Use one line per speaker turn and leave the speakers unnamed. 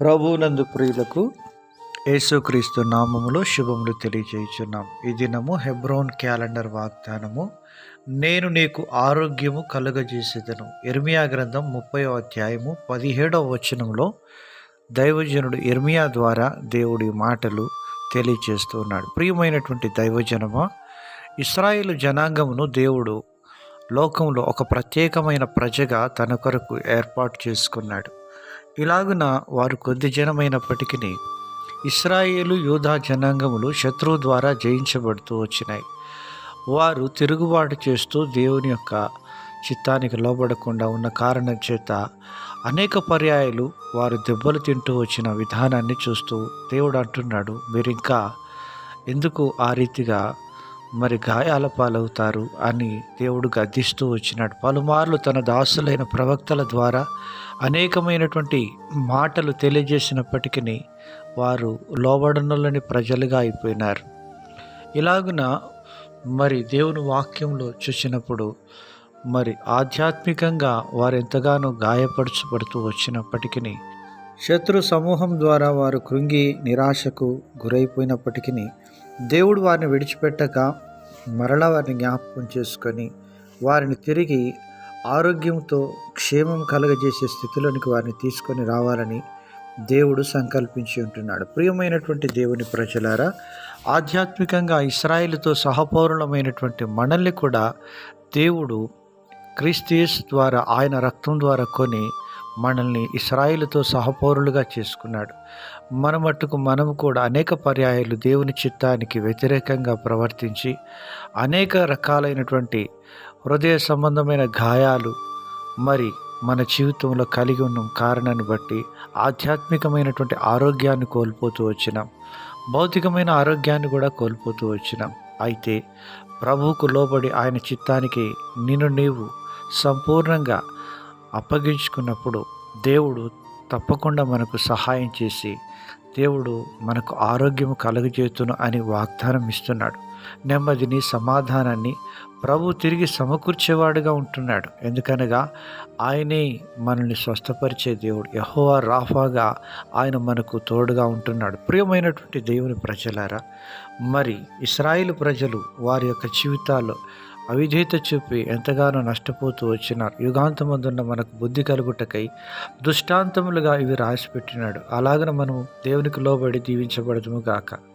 ప్రభునందు ప్రియులకు యేసుక్రీస్తు నామములో శుభములు తెలియజేయుచున్నాం. ఈ దినము హెబ్రోన్ క్యాలెండర్ వాగ్దానము. నేను నీకు ఆరోగ్యము కలుగజేసేదను. ఎర్మియా గ్రంథం ముప్పై అధ్యాయము పదిహేడవ వచనంలో దైవజనుడు ఎర్మియా ద్వారా దేవుడి మాటలు తెలియజేస్తున్నాడు ప్రియమైనటువంటి దైవజనమా ఇస్రాయేల్ జనాంగమును దేవుడు లోకంలో ఒక ప్రత్యేకమైన ప్రజగా తన కొరకు ఏర్పాటు చేసుకున్నాడు. ఇలాగున వారు కొద్ది జనమైనప్పటికీ ఇస్రాయేలు యూధా జనాంగములు శత్రువు ద్వారా జయించబడుతూ వచ్చినాయి. వారు తిరుగుబాటు చేస్తూ దేవుని యొక్క చిత్తానికి లోబడకుండా ఉన్న కారణం చేత అనేక పర్యాయాలు వారు దెబ్బలు తింటూ వచ్చిన విధానాన్ని చూస్తూ దేవుడు అంటున్నాడు మీరు ఇంకా ఎందుకు ఆ రీతిగా మరి గాయాల పాలవుతారు అని దేవుడు గద్దిస్తూ వచ్చినాడు. పలుమార్లు తన దాసులైన ప్రవక్తల ద్వారా అనేకమైనటువంటి మాటలు తెలియజేసినప్పటికీ వారు లోబడనులని ప్రజలుగా అయిపోయినారు. ఇలాగున మరి దేవుని వాక్యంలో చూసినప్పుడు మరి ఆధ్యాత్మికంగా వారు ఎంతగానో గాయపరచబడుతూ వచ్చినప్పటికీ శత్రు సమూహం ద్వారా వారు కృంగి నిరాశకు గురైపోయినప్పటికీ దేవుడు వారిని విడిచిపెట్టక మరలా వారిని జ్ఞాపకం చేసుకొని వారిని తిరిగి ఆరోగ్యంతో క్షేమం కలగజేసే స్థితిలోనికి వారిని తీసుకొని రావాలని దేవుడు సంకల్పించి ఉంటున్నాడు. ప్రియమైనటువంటి దేవుని ప్రజలారా ఆధ్యాత్మికంగా ఇస్రాయిల్తో సహపౌరులమైనటువంటి మనల్ని కూడా దేవుడు క్రిస్టియస్ ద్వారా ఆయన రక్తం ద్వారా కొని మనల్ని ఇస్రాయిలతో సహపౌరులుగా చేసుకున్నాడు. మన మట్టుకు మనము కూడా అనేక పర్యాయాలు దేవుని చిత్తానికి వ్యతిరేకంగా ప్రవర్తించి అనేక రకాలైనటువంటి హృదయ సంబంధమైన గాయాలు మరి మన జీవితంలో కలిగి ఉన్న కారణాన్ని బట్టి ఆధ్యాత్మికమైనటువంటి ఆరోగ్యాన్ని కోల్పోతూ వచ్చినాం. భౌతికమైన ఆరోగ్యాన్ని కూడా కోల్పోతూ వచ్చినాం. అయితే ప్రభువుకు లోబడి ఆయన చిత్తానికి నిన్ను నీవు సంపూర్ణంగా అప్పగించుకున్నప్పుడు దేవుడు తప్పకుండా మనకు సహాయం చేసి దేవుడు మనకు ఆరోగ్యం కలుగజేతును అని వాగ్దానం ఇస్తున్నాడు. నెమ్మదిని సమాధానాన్ని ప్రభు తిరిగి సమకూర్చేవాడుగా ఉంటున్నాడు. ఎందుకనగా ఆయనే మనల్ని స్వస్థపరిచే దేవుడు. యహోవా రాఫాగా ఆయన మనకు తోడుగా ఉంటున్నాడు. ప్రియమైనటువంటి దేవుని ప్రజలారా మరి ఇస్రాయిల్ ప్రజలు వారి యొక్క జీవితాల్లో అవిధేత చూపి ఎంతగానో నష్టపోతూ వచ్చినారు యుగాంతమందున్న మనకు బుద్ధి కలుగుటకై దృష్టాంతములుగా ఇవి రాసిపెట్టినాడు. అలాగన మనము దేవునికి లోబడి దీవించబడదుము గాక.